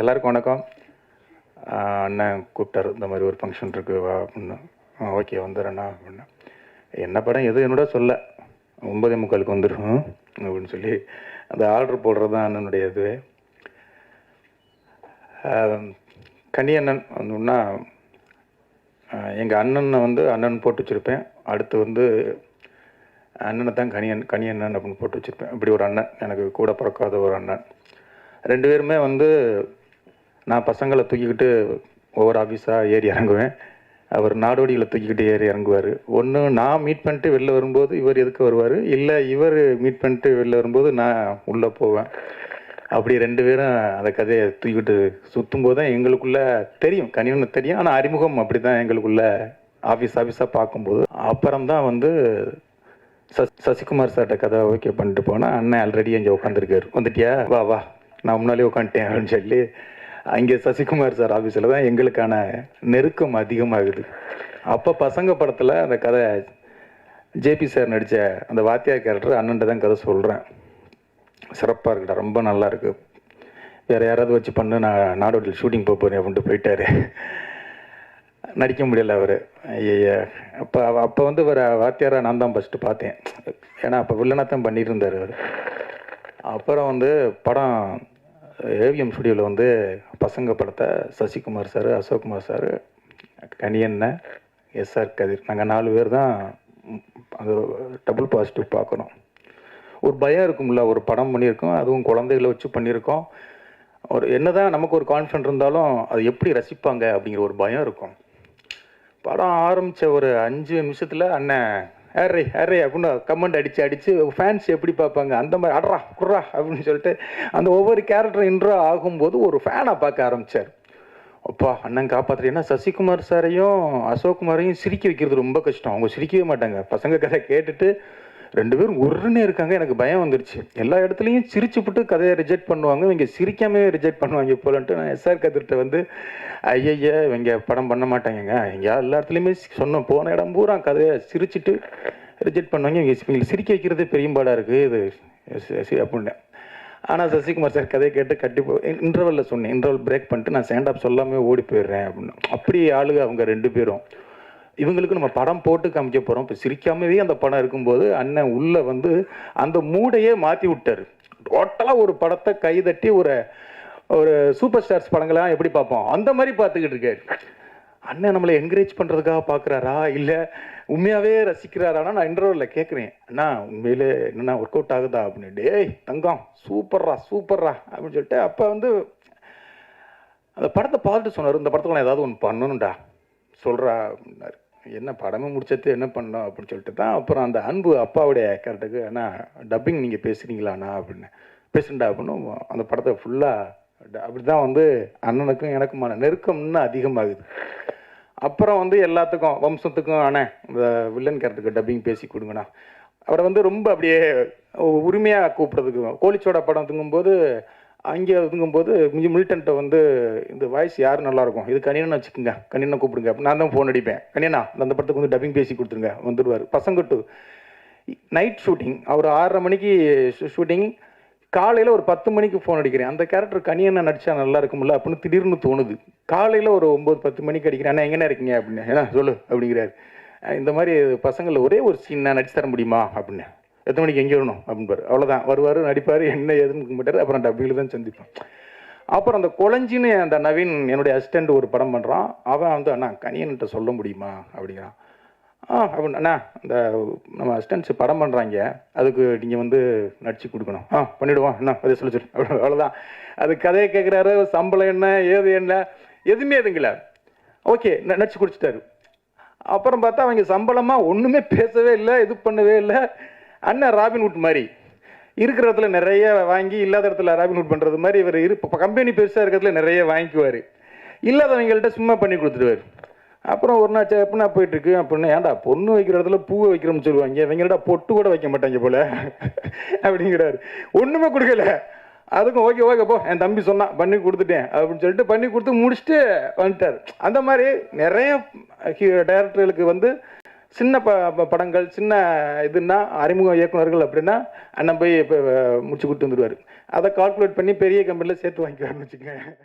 எல்லாருக்கும் வணக்கம். அண்ணன் கூப்பிட்டாரு இந்த மாதிரி ஒரு ஃபங்க்ஷன் இருக்குது வா அப்படின்னு. ஓகே வந்துடுறேண்ணா அப்படின்னா. என்ன படம் எது என்னோட சொல்ல. ஒன்பதே முக்காலுக்கு வந்துடும் அப்படின்னு சொல்லி அந்த ஆர்டர் போடுறது தான் அண்ணனுடைய இது. ஆஹ் கனியண்ணன் வந்தோம்னா எங்கள் அண்ணனை வந்து அண்ணன் போட்டு வச்சுருப்பேன். அடுத்து வந்து அண்ணனை தான் கனியன் கனியண்ணன் அப்படின்னு போட்டு வச்சுருப்பேன். இப்படி ஒரு அண்ணன் எனக்கு கூட பிறக்காத ஒரு அண்ணன். ரெண்டு பேருமே வந்து நான் பசங்களை தூக்கிக்கிட்டு ஒவ்வொரு ஆஃபீஸாக ஏறி இறங்குவேன். அவர் நாடோடிகளை தூக்கிக்கிட்டு ஏறி இறங்குவார். ஒன்று நான் மீட் பண்ணிட்டு வெளில வரும்போது இவர் எதுக்கு வருவார்? இல்லை இவர் மீட் பண்ணிட்டு வெளில வரும்போது நான் உள்ளே போவேன். அப்படி ரெண்டு பேரும் அந்த கதையை தூக்கிட்டு சுற்றும் போது தான் எங்களுக்குள்ளே தெரியும். கனிவனு தெரியும். ஆனால் அறிமுகம் அப்படி தான் எங்களுக்குள்ளே ஆஃபீஸ் ஆஃபீஸாக பார்க்கும்போது. அப்புறம் தான் வந்து சஸ் சசிகுமார் சார்கிட்ட கதை ஓகே பண்ணிட்டு போனால் அண்ணன் ஆல்ரெடி இங்கே உட்காந்துருக்காரு வந்துட்டியா? வா வா. நான் முன்னாலே உட்காந்துட்டேன் அப்படின்னு சொல்லி அங்கே சசிகுமார் சார் ஆஃபீஸில் தான் எங்களுக்கான நெருக்கம் அதிகமாகுது. அப்போ பசங்க படத்தில் அந்த கதை ஜேபி சார் நடித்த அந்த வாத்தியார் கேரக்டர் அண்ணன்ட்ட தான் கதை சொல்கிறேன் சிறப்பாக இருக்குடா ரொம்ப நல்லா இருக்கு. வேறு யாராவது வச்சு பண்ணு நான் நாடோட்டில் ஷூட்டிங் போக போகிறேன் அப்படின்ட்டு போயிட்டார். நடிக்க முடியல அவர். ஐயா அப்போ அப்போ வந்து வர வாத்தியாரை நான் தான் ஃபஸ்ட்டு பார்த்தேன். ஏன்னா அப்போ வில்லனாக தான் பண்ணிட்டு இருந்தார் அவர். அப்புறம் வந்து படம் ஏவிஎம் ஸ்டுடியோவில் வந்து பசங்க படத்தை சசிகுமார் சார் அசோக்குமார் சார் கனியண்ண எஸ்ஆர் கதிர். நாங்கள் நாலு பேர் தான் அது டபுள் பாசிட்டிவ் பார்க்குறோம் ஒரு பயம் இருக்கும்ல ஒரு படம் பண்ணியிருக்கோம் அதுவும் குழந்தைகளை வச்சு பண்ணியிருக்கோம். ஒரு என்னதான் நமக்கு ஒரு கான்ஃபிடன்ட் இருந்தாலும் அது எப்படி ரசிப்பாங்க அப்படிங்கிற ஒரு பயம் இருக்கும். படம் ஆரம்பித்த ஒரு அஞ்சு நிமிஷத்தில் அண்ணன் ஹேரே ஹேரே அப்படின்னு கமெண்ட் அடித்து அடித்து ஃபேன்ஸ் எப்படி பார்ப்பாங்க? அந்த மாதிரி அட்ரா குர்ரா அப்படின்னு சொல்லிட்டு அந்த ஒவ்வொரு கேரக்டர் இன்ட்ரோ ஆகும்போது ஒரு ஃபேனாக பார்க்க ஆரம்பித்தார் அப்பா அண்ணன் காப்பாற்றுறேன்னா சசிகுமார் சாரையும் அசோக்குமாரையும் சிரிக்க வைக்கிறது ரொம்ப கஷ்டம். அவங்க சிரிக்கவே மாட்டாங்க. பசங்க கதை கேட்டுட்டு ரெண்டு பேரும் உருன்னே இருக்காங்க எனக்கு பயம் வந்துருச்சு. எல்லா இடத்துலையும் சிரிச்சு போட்டு கதையை ரிஜெக்ட் பண்ணுவாங்க இவங்க சிரிக்காமே ரிஜெக்ட் பண்ணுவாங்க போலன்ட்டு நான் எஸ்ஆர் கதிர்கிட்ட வந்து ஐயய்ய இவங்க படம் பண்ண மாட்டாங்கங்க. இங்கே எல்லா இடத்துலையுமே சொன்னோம் போன இடம் பூரா கதையை சிரிச்சிட்டு ரிஜெக்ட் பண்ணுவாங்க. இவங்க இவங்களை சிரிக்க வைக்கிறதே பெரியம்பாடாக இருக்குது இது சி- அப்படின்னேன் ஆனால் சசிகுமார் சார் கதையை கேட்டு கட்டி போ இன்டர்வலில் சொன்னேன் இன்டர்வல் பிரேக் பண்ணிட்டு நான் ஸ்டாண்ட் அப் சொல்லாமே ஓடி போயிடுறேன் அப்படின்னு. அப்படி ஆளுங்க அவங்க ரெண்டு பேரும். இவங்களுக்கு நம்ம படம் போட்டு காமிக்க போகிறோம் இப்போ சிரிக்காமவே அந்த படம் இருக்கும்போது அண்ணன் உள்ளே வந்து அந்த மூடையே மாற்றி விட்டாரு. டோட்டலாக ஒரு படத்தை கைதட்டி ஒரு ஒரு சூப்பர் ஸ்டார்ஸ் படங்கள்லாம் எப்படி பார்ப்போம்? அந்த மாதிரி பார்த்துக்கிட்டு இருக்காரு. அண்ணன் நம்மளை என்கரேஜ் பண்ணுறதுக்காக பார்க்குறாரா? இல்லை உண்மையாகவே ரசிக்கிறாரானா நான் இன்டர்வலில் கேட்குறேன் அண்ணா உண்மையிலே என்னென்னா ஒர்க் அவுட் ஆகுதா? அப்படின்னு. டேய் தங்கம் சூப்பர்ரா சூப்பர்ரா அப்படின்னு சொல்லிட்டு அப்போ வந்து அந்த படத்தை பார்த்துட்டு சொன்னார். இந்த படத்துக்கு நான் ஏதாவது ஒன்று பண்ணணும்டா. சொல்கிறா அப்படின்னாரு. என்ன படமும் முடிச்சது என்ன பண்ணோம் அப்படின்னு சொல்லிட்டு தான் அப்புறம் அந்த அன்பு அப்பாவுடைய கேரக்டருக்கு அண்ணா டப்பிங் நீங்கள் பேசுகிறீங்களாண்ணா அப்படின்னு. பேசுண்டா அப்படின்னு அந்த படத்தை ஃபுல்லாக அப்படி தான் வந்து அண்ணனுக்கும் எனக்குமான நெருக்கம் இன்னும் அதிகமாகுது. அப்புறம் வந்து எல்லாத்துக்கும் வம்சத்துக்கும் அண்ணே இந்த வில்லன் கேரக்டருக்கு டப்பிங் பேசி கொடுங்கண்ணா. அவரை வந்து ரொம்ப அப்படியே உரிமையாக கூப்பிட்றதுக்கு கோலிச்சோட படம் தூங்கும்போது அங்கே தூங்கும்போது மிஞ்சி மில்டன்ட்ட வந்து இந்த வாய்ஸ் யார் நல்லாயிருக்கும் இது கனியனை வச்சுக்கோங்க. கனியனை கூப்பிடுங்க. நான் தான் ஃபோன் அடிப்பேன். கணினா அந்த படத்துக்கு வந்து டப்பிங் பேசி கொடுத்துருங்க. வந்துடுவார் பசங்கட்டு நைட் ஷூட்டிங் அவர் ஆறரை மணிக்கு ஷூட்டிங் காலையில் ஒரு பத்து மணிக்கு ஃபோன் அடிக்கிறேன். அந்த கேரக்டர் கனியனை நடிச்சா நல்லா இருக்கும்ல அப்படின்னு திடீர்னு தோணுது. காலையில் ஒரு ஒம்பது பத்து மணிக்கு அடிக்கிறேன். அண்ணா எங்கண்ணா இருக்கீங்க? அப்படின்னு. ஏன்னா சொல்லு. அப்படிங்கிறாரு. இந்த மாதிரி பசங்களில் ஒரே ஒரு சீன் நான் நடிச்சு தர முடியுமா? அப்படின்னு. எத்தனை மணிக்கு எங்கே வரணும் அப்படின்பாரு அவ்வளோதான் வருவார் நடிப்பார் என்ன ஏதுன்னு மாட்டார் அப்புறம் டப்பிங்கில் தான் சந்திப்போம். அப்புறம் அந்த குழஞ்சின்னு அந்த நவீன் என்னுடைய அசிஸ்டண்ட் ஒரு படம் பண்ணுறான் அவன் வந்து அண்ணா கனியன்கிட்ட சொல்ல முடியுமா? அப்படிங்கிறான். ஆ அப்படின்னா அண்ணா இந்த நம்ம அசிஸ்டன்ஸ் படம் பண்ணுறாங்க அதுக்கு நீங்கள் வந்து நடிச்சு கொடுக்கணும். ஆ பண்ணிவிடுவோம் அண்ணா அதை சொல்லி சொல்லு. அவ்வளோ அவ்வளோதான் அது கதையை கேட்குறாரு சம்பளம் என்ன ஏது என்ன எதுவுமே எதுங்கள ஓகே நடிச்சு குடிச்சிட்டாரு அப்புறம் பார்த்தா அவங்க சம்பளமாக ஒன்றுமே பேசவே இல்லை இது பண்ணவே இல்லை. அண்ணன் ராபின்வுட் மாதிரி. இருக்கிற இடத்துல நிறைய வாங்கி இல்லாத இடத்துல ராபின்வுட் பண்ணுறது மாதிரி இவர் இரு இப்போ கம்பெனி பெருசாக இருக்கிறதுல நிறைய வாங்கிக்குவார். இல்லாதவங்கள்ட்ட சும்மா பண்ணி கொடுத்துருவார் அப்புறம் ஒரு நாள் எப்படின்னா போயிட்டுருக்கு? அப்படின்னா ஏன்டா பொண்ணு வைக்கிற இடத்துல பூவை வைக்கிறோம்னு சொல்லுவாங்க. இவங்கடா பொட்டு கூட வைக்க மாட்டாங்க போல. அப்படிங்கிறாரு. ஒன்றுமே கொடுக்கல. அதுக்கும் ஓகே ஓகே போ. என் தம்பி சொன்னான் பண்ணி கொடுத்துட்டேன். அப்படின்னு சொல்லிட்டு பண்ணி கொடுத்து முடிச்சுட்டு வந்துட்டார். அந்த மாதிரி நிறைய டைரக்டர்களுக்கு வந்து சின்ன ப ப- படங்கள் சின்ன இதுன்னா அறிமுக இயக்குனர்கள் அப்படின்னா அண்ணன் போய் இப்போ முடிச்சு கொடுத்து வந்துடுவார் அதை கால்குலேட் பண்ணி பெரிய கம்பெனியில் சேர்த்து வாங்கிக்குவாருன்னு வச்சுக்கோங்க.